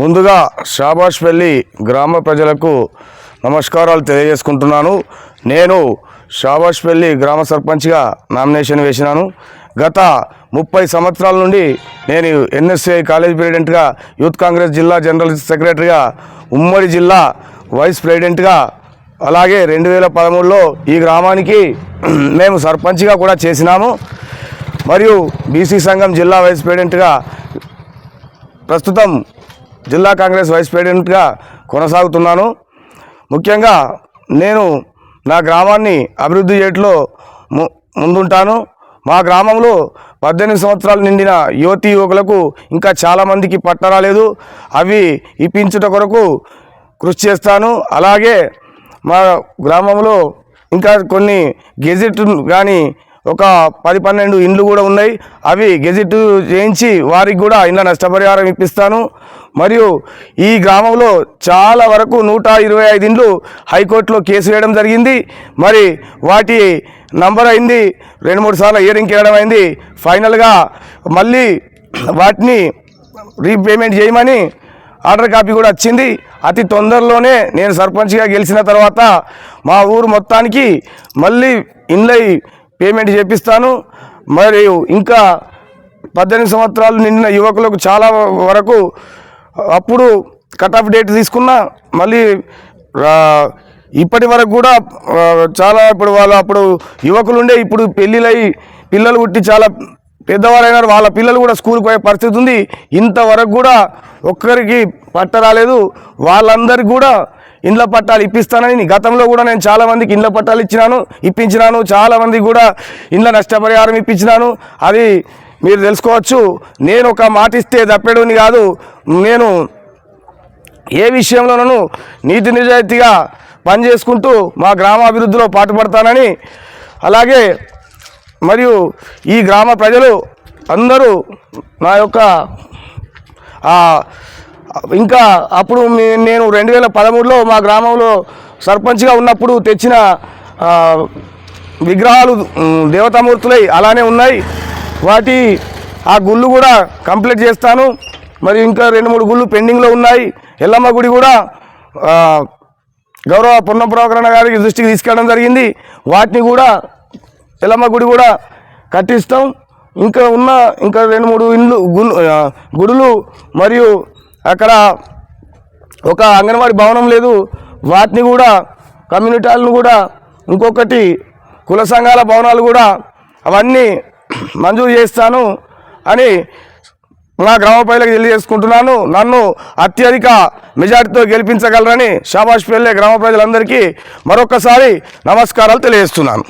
ముందుగా షాబాష్పల్లి గ్రామ ప్రజలకు నమస్కారాలు తెలియజేసుకుంటున్నాను. నేను షాబాష్పల్లి గ్రామ సర్పంచ్గా నామినేషన్ వేసినాను. గత ముప్పై సంవత్సరాల నుండి నేను ఎన్ఎస్ఏ కాలేజ్ ప్రెసిడెంట్గా యూత్ కాంగ్రెస్ జిల్లా జనరల్ సెక్రటరీగా ఉమ్మడి జిల్లా వైస్ ప్రెసిడెంట్గా అలాగే రెండు వేల పదమూడులో ఈ గ్రామానికి మేము సర్పంచ్గా కూడా చేసినాము. మరియు బీసీ సంఘం జిల్లా వైస్ ప్రెసిడెంట్గా ప్రస్తుతం జిల్లా కాంగ్రెస్ వైస్ ప్రెసిడెంట్గా కొనసాగుతున్నాను. ముఖ్యంగా నేను నా గ్రామాన్ని అభివృద్ధి చేయట్లో ము ముందుంటాను. మా గ్రామంలో పద్దెనిమిది సంవత్సరాలు నిండిన యువతి యువకులకు ఇంకా చాలామందికి పట్ట రాలేదు. అవి ఇప్పించుట కొరకు కృషి చేస్తాను. అలాగే మా గ్రామంలో ఇంకా కొన్ని గెజిట్ కానీ ఒక పది పన్నెండు ఇండ్లు కూడా ఉన్నాయి. అవి గెజిట్ చేయించి వారికి కూడా ఇండ్ల నష్టపరిహారం ఇప్పిస్తాను. మరియు ఈ గ్రామంలో చాలా వరకు నూట ఇరవై ఐదు ఇండ్లు హైకోర్టులో కేసు వేయడం జరిగింది. మరి వాటి నంబర్ అయింది రెండు మూడు సార్లు ఇయరింగ్ వేయడం అయింది. ఫైనల్గా మళ్ళీ వాటిని రీపేమెంట్ చేయమని ఆర్డర్ కాపీ కూడా వచ్చింది. అతి తొందరలోనే నేను సర్పంచ్గా గెలిచిన తర్వాత మా ఊరు మొత్తానికి మళ్ళీ ఇండ్లై పేమెంట్ చేపిస్తాను. మరియు ఇంకా పద్దెనిమిది సంవత్సరాలు నిండిన యువకులకు చాలా వరకు అప్పుడు కట్ ఆఫ్ డేట్ తీసుకున్నా మళ్ళీ ఇప్పటి వరకు కూడా చాలా ఇప్పుడు వాళ్ళు అప్పుడు యువకులు ఉండే ఇప్పుడు పెళ్ళిళ్ళై పిల్లలు పుట్టి చాలా పెద్దవారైనారు వాళ్ళ పిల్లలు కూడా స్కూల్కి పోయే పరిస్థితి ఉంది. ఇంతవరకు కూడా ఒక్కరికి పట్ట రాలేదు. వాళ్ళందరికీ కూడా ఇండ్ల పట్టాలు ఇప్పిస్తానని గతంలో కూడా నేను చాలామందికి ఇండ్ల పట్టాలు ఇచ్చినాను ఇప్పించినాను చాలా మందికి కూడా ఇండ్ల నష్టపరిహారం ఇప్పించినాను. అది మీరు తెలుసుకోవచ్చు. నేను ఒక మాట ఇస్తే తప్పేడుని కాదు. నేను ఏ విషయంలోనూ నీతి నిజాయితీగా పనిచేసుకుంటూ మా గ్రామాభివృద్ధిలో పాటుపడతానని అలాగే మరియు ఈ గ్రామ ప్రజలు అందరూ నా యొక్క ఇంకా అప్పుడు నేను రెండు వేల పదమూడులో మా గ్రామంలో సర్పంచ్గా ఉన్నప్పుడు తెచ్చిన విగ్రహాలు దేవతామూర్తులై అలానే ఉన్నాయి. వాటి ఆ గుళ్ళు కూడా కంప్లీట్ చేస్తాను. మరి ఇంకా రెండు మూడు గుళ్ళు పెండింగ్లో ఉన్నాయి. ఎల్లమ్మ గుడి కూడా గౌరవ పున్నప్రవకరణ గారికి దృష్టికి తీసుకెళ్ళడం జరిగింది. వాటిని కూడా ఎల్లమ్మ గుడి కూడా కట్టిస్తాం. ఇంకా ఉన్న ఇంకా రెండు మూడు ఇండ్లు గుళ్ళు గుడులు మరియు అక్కడ ఒక అంగన్వాడీ భవనం లేదు. వాటిని కూడా కమ్యూనిటీలను కూడా ఇంకొకటి కుల సంఘాల భవనాలు కూడా అవన్నీ మంజూరు చేస్తాను అని నా గ్రామ ప్రజలకు తెలియజేసుకుంటున్నాను. నన్ను అత్యధిక మెజార్టీతో గెలిపించగలరని షాబాష్ పెళ్ళే గ్రామ ప్రజలందరికీ మరొకసారి నమస్కారాలు తెలియజేస్తున్నాను.